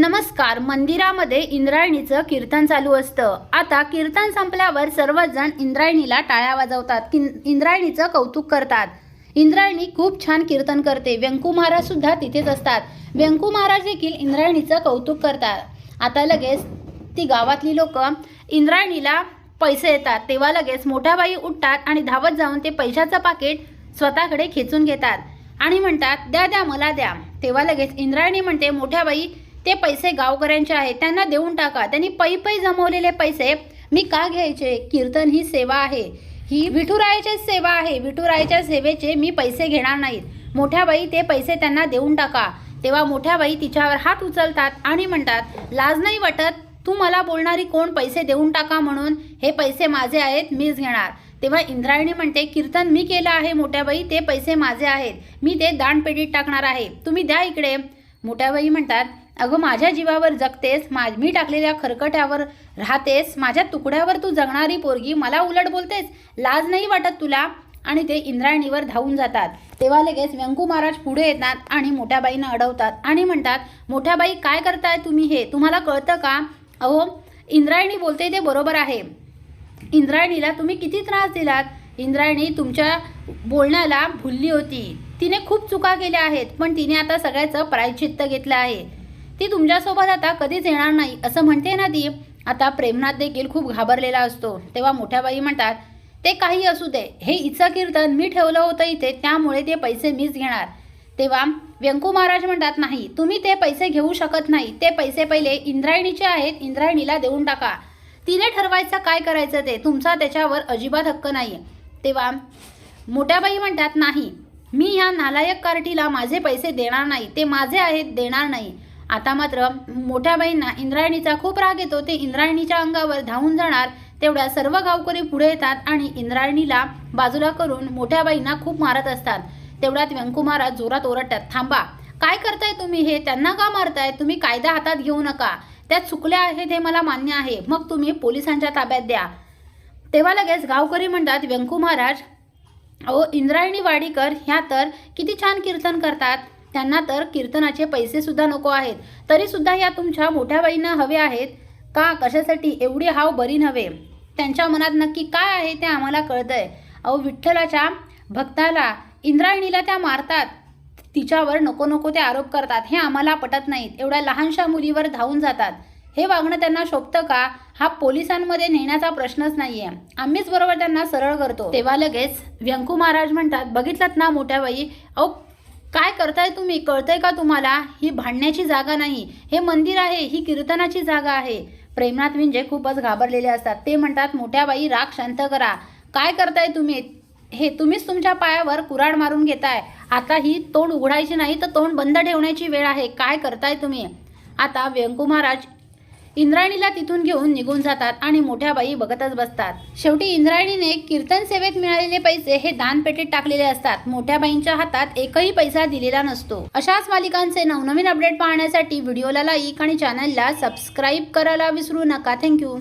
नमस्कार मंदिरामध्ये इंद्रायणीचं कीर्तन चालू असतं. आता कीर्तन संपल्यावर सर्वजण इंद्रायणीला टाळ्या वाजवतात किन- इंद्रायणीचं कौतुक करतात. इंद्रायणी खूप छान कीर्तन करते व्यंकू महाराज सुद्धा तिथेच असतात. व्यंकू महाराज देखील इंद्रायणीचं कौतुक करतात. आता लगेच ती गावातली लोक इंद्रायणीला पैसे येतात तेव्हा लगेच मोठ्या बाई उठतात आणि धावत जाऊन ते पैशाचं पाकिट स्वतःकडे खेचून घेतात. आणि म्हणतात द्या द्या मला द्या. तेव्हा लगेच इंद्रायणी म्हणते मोठ्या बाई ते पैसे गावकऱ्यांचे आहेत त्यांना देऊन टाका. त्यांनी पै पै जमवलेले पैसे मी का घ्यायचे? कीर्तन ही सेवा आहे. ही विठुरायाची सेवा आहे. विठुरायाच्या सेवेचे मी पैसे घेणार नाहीत. मोठ्या बाई ते पैसे त्यांना देऊन टाका. तेव्हा मोठ्या बाई तिच्यावर हात उचलतात आणि म्हणतात लाज नाही वाटत? तू मला बोलणारी कोण पैसे देऊन टाका म्हणून? हे पैसे माझे आहेत मीच घेणार. तेव्हा इंद्रायणी म्हणते कीर्तन मी केलं आहे मोठ्याबाई ते पैसे माझे आहेत. मी ते दानपेटीत टाकणार आहे. तुम्ही द्या इकडे. मोठ्याबाई म्हणतात अगं माझ्या जीवावर जगतेस मा मी टाकलेल्या खरकट्यावर राहतेस माझ्या तुकड्यावर तू जगणारी पोरगी मला उलट बोलतेस लाज नाही वाटत तुला? आणि ते इंद्रायणीवर धावून जातात. तेव्हा लगेच व्यंकू महाराज पुढे येतात आणि मोठ्याबाईंना अडवतात आणि म्हणतात मोठ्याबाई काय करताय तुम्ही हे? तुम्हाला कळतं का? अहो इंद्रायणी बोलते ते बरोबर आहे. इंद्रायणीला तुम्ही किती त्रास दिलात? इंद्रायणी तुमच्या बोलण्याला भुलली होती. तिने खूप चुका केल्या आहेत पण तिने आता सगळ्याचं प्रायचित्त घेतलं आहे. ती तुमच्यासोबत आता कधीच येणार नाही असं म्हणते ना ती आता प्रेमनाथ देखील खूप घाबरलेला असतो. तेव्हा मोठ्या बाई म्हणतात ते काही असू दे. हे इचं कीर्तन मी ठेवलं होतं इथे त्यामुळे ते पैसे मीच घेणार. तेव्हा व्यंकू महाराज म्हणतात नाही तुम्ही ते पैसे घेऊ शकत नाही. ते पैसे पहिले इंद्रायणीचे आहेत. इंद्रायणीला देऊन टाका. तिने ठरवायचं काय करायचं ते तुमचा त्याच्यावर अजिबात हक्क नाही तेव्हा मोठ्याबाई म्हणतात नाही मी ह्या नालायक कार्टीला माझे पैसे देणार नाही. ते माझे आहेत देणार नाही. आता मात्र मोठ्याबाईंना इंद्रायणीचा खूप राग येतो. ते इंद्रायणीच्या अंगावर धावून जाणार. तेवढ्या सर्व गावकरी पुढे येतात आणि इंद्रायणीला बाजूला करून मोठ्याबाईंना खूप मारत असतात. तेवढ्यात व्यंकुमारा महाराज जोरात ओरडतात थांबा काय करताय तुम्ही हे? त्यांना का मारताय? तुम्ही कायदा हातात घेऊ नका. त्या चुकल्या आहेत हे मला मान्य आहे. मग तुम्ही पोलिसांच्या ताब्यात द्या. तेव्हा लगेच गावकरी म्हणतात व्यंकू महाराज अहो इंद्रायणी वाडीकर ह्या तर किती छान कीर्तन करतात. त्यांना तर कीर्तनाचे पैसे सुद्धा नको आहेत. तरी सुद्धा या तुमच्या मोठ्या बाईंना हवे आहेत. का? कशासाठी? एवढी हाव बरी नव्हे. त्यांच्या मनात नक्की काय आहे ते आम्हाला कळतंय. अहो विठ्ठलाच्या भक्ताला इंद्रायणीला त्या मारतात. तिच्यावर नको नको ते आरोप करतात. हे आम्हाला पटत नाहीत. एवढ्या लहानशा मुलीवर धावून जातात. हे वागणं त्यांना शोभतं का? हा पोलिसांमध्ये नेण्याचा प्रश्नच नाहीये. आम्हीच बरोबर त्यांना सरळ करतो. तेव्हा लगेच व्यंकू महाराज म्हणतात बघितलात ना मोठ्या बाई? अहो काय करताय तुम्ही? कळतंय का तुम्हाला? ही भांडण्याची जागा नाही. हे मंदिर आहे ही कीर्तनाची जागा आहे. प्रेमनाथ विंजे खूपच घाबरलेले असतात. ते म्हणतात मोठ्या बाई राग शांत करा. काय करताय तुम्ही? हे तुम्हीच तुमच्या पायावर कुराड मारून घेताय. आता ही तोंड उघडायची नाही तर तोंड बंद ठेवण्याची वेळ आहे. काय करताय तुम्ही? आता व्यंकू महाराज इंद्रायणीला तिथून घेऊन निघून जातात आणि मोठ्या बाई बघतच बसतात. शेवटी इंद्रायणीने कीर्तन सेवेत मिळालेले पैसे हे दानपेटीत टाकलेले असतात. मोठ्या बाईंच्या हातात एकही पैसा दिलेला नसतो. अशाच मालिकांचे नवनवीन अपडेट पाहण्यासाठी व्हिडिओला लाईक आणि चॅनलला सबस्क्राईब करायला विसरू नका. थँक्यू